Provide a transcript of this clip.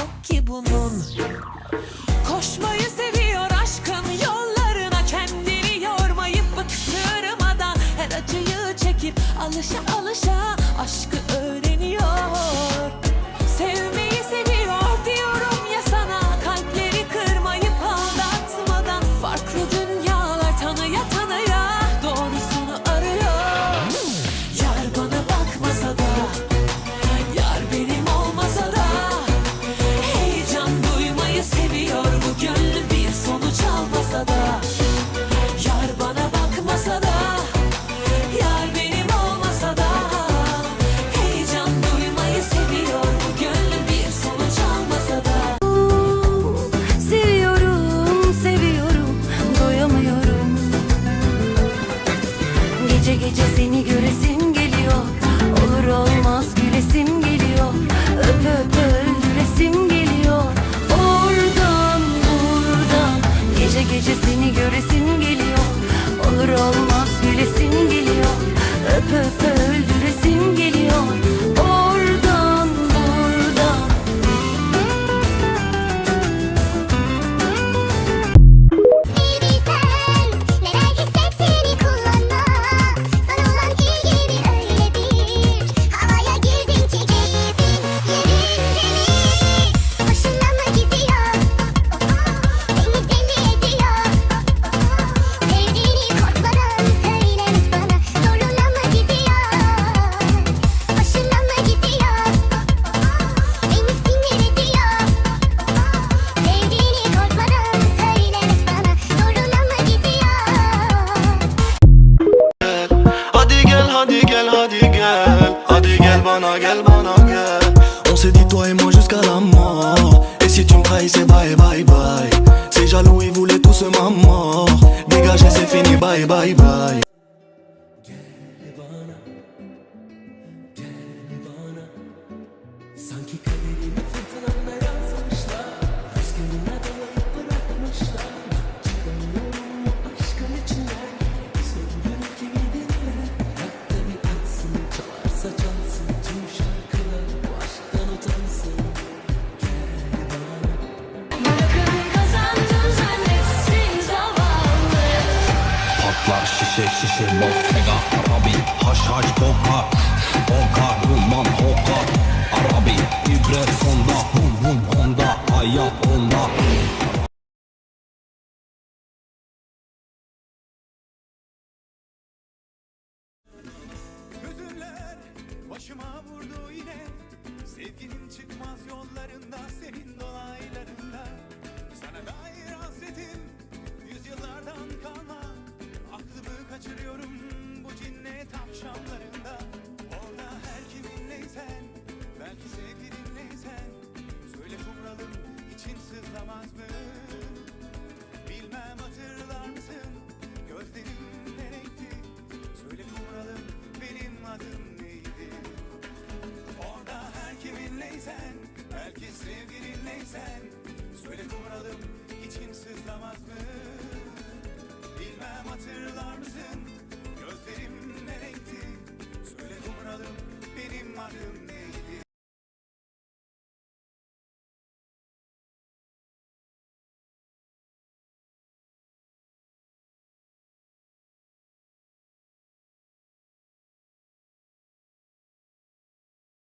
yok ki bunun. Koşmayı seviyor aşkın yollarına Kendini yormayıp bıktırmadan Her acıyı çekip alışa alışa Aşkı Gece seni göresim geliyor. Olur olmaz On s'est dit toi et moi jusqu'à la mort. Et si tu me trahis c'est bye bye bye. Ces jaloux ils voulaient tous ma mort. Dégagez c'est fini bye bye bye Patlar şişe şişe Bottega Arabi. Haş haş koka Koka Duman hoka Arabi İbre sonda Hum hum onda Hayat onda. Hüzünler başıma vurdu yine. Sevginin çıkmaz yollarında Senin dolaylarında. Sana dair hasretim Yüzyıllardan kalma sızlamaz mı? Bilmem hatırlar mısın? Gözlerim ne renkti? Söyle kumralım benim adım neydi? Orada her kiminleysen Belki sevgilinleysen Söyle kumralım için sızlamaz mı? Bilmem hatırlar mısın? Gözlerim ne renkti? Söyle kumralım benim adım